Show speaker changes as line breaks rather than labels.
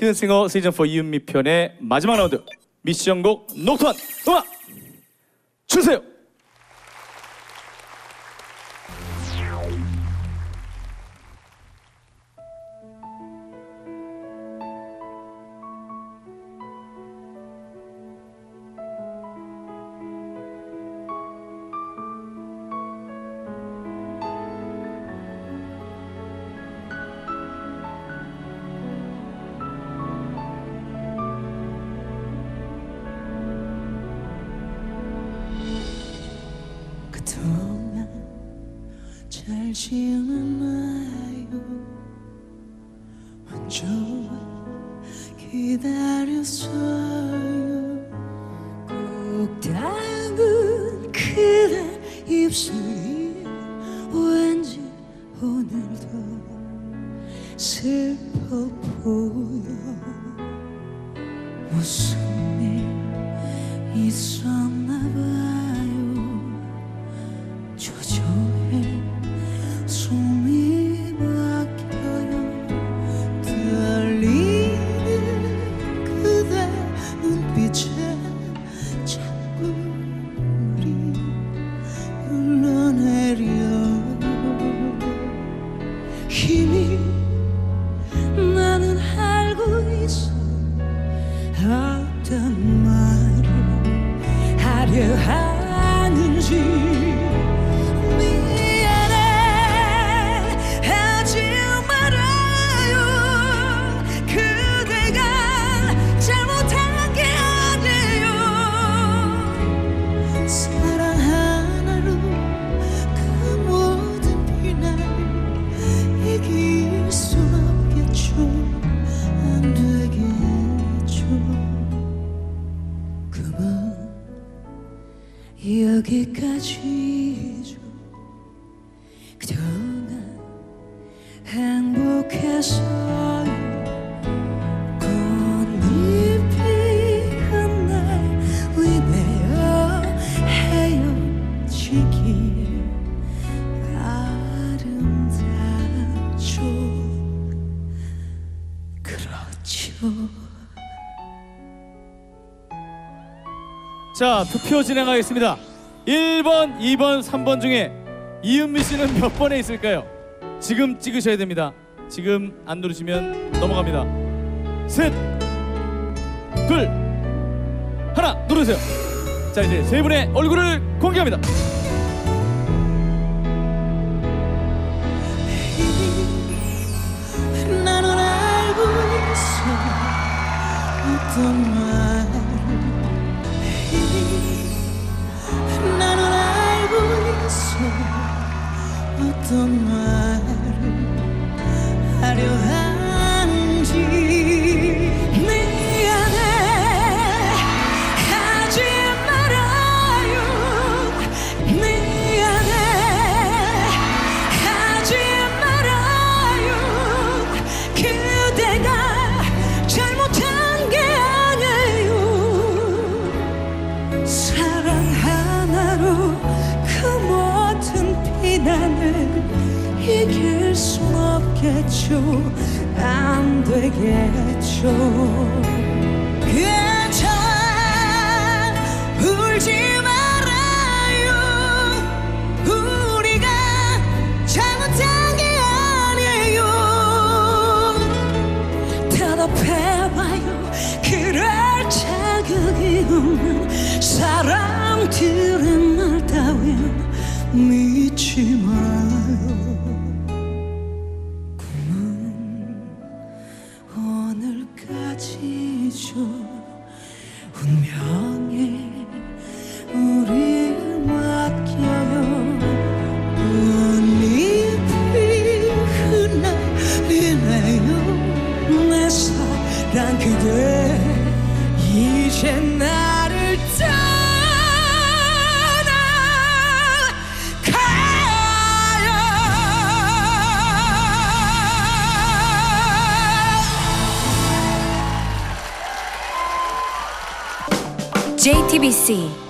히든싱어 시즌 4 이은미 편의 마지막 라운드 미션곡 녹턴 음악 주세요.
그동안 잘 지내나요? 먼저 기다렸어요. 꼭 닮은 그대 입술이 왠지 오늘도 슬퍼 보여. 무슨 일 있었나 여기까지죠 그동안 행복했어요 꽃잎이 흩날 위내어 헤어지길 아름답죠 그렇죠.
자 투표 진행하겠습니다. 1번, 2번, 3번 중에 이은미 씨는 몇 번에 있을까요? 지금 찍으셔야 됩니다. 지금 안 누르시면 넘어갑니다. 셋, 둘, 하나 누르세요. 자 이제 세 분의 얼굴을 공개합니다.
나는 알고 있어 어떤 말 어떤 순 없겠죠? 안 되겠죠? 괜찮아. 울지 말아요. 우리가 잘못한 게 아니에요. 대답해봐요. 그럴 자격이 없는 사람들 지죠 운명에 우릴 맡겨요. 꽃잎이 흩날리네요. 내 사랑 그대 이제 나를 떠
JTBC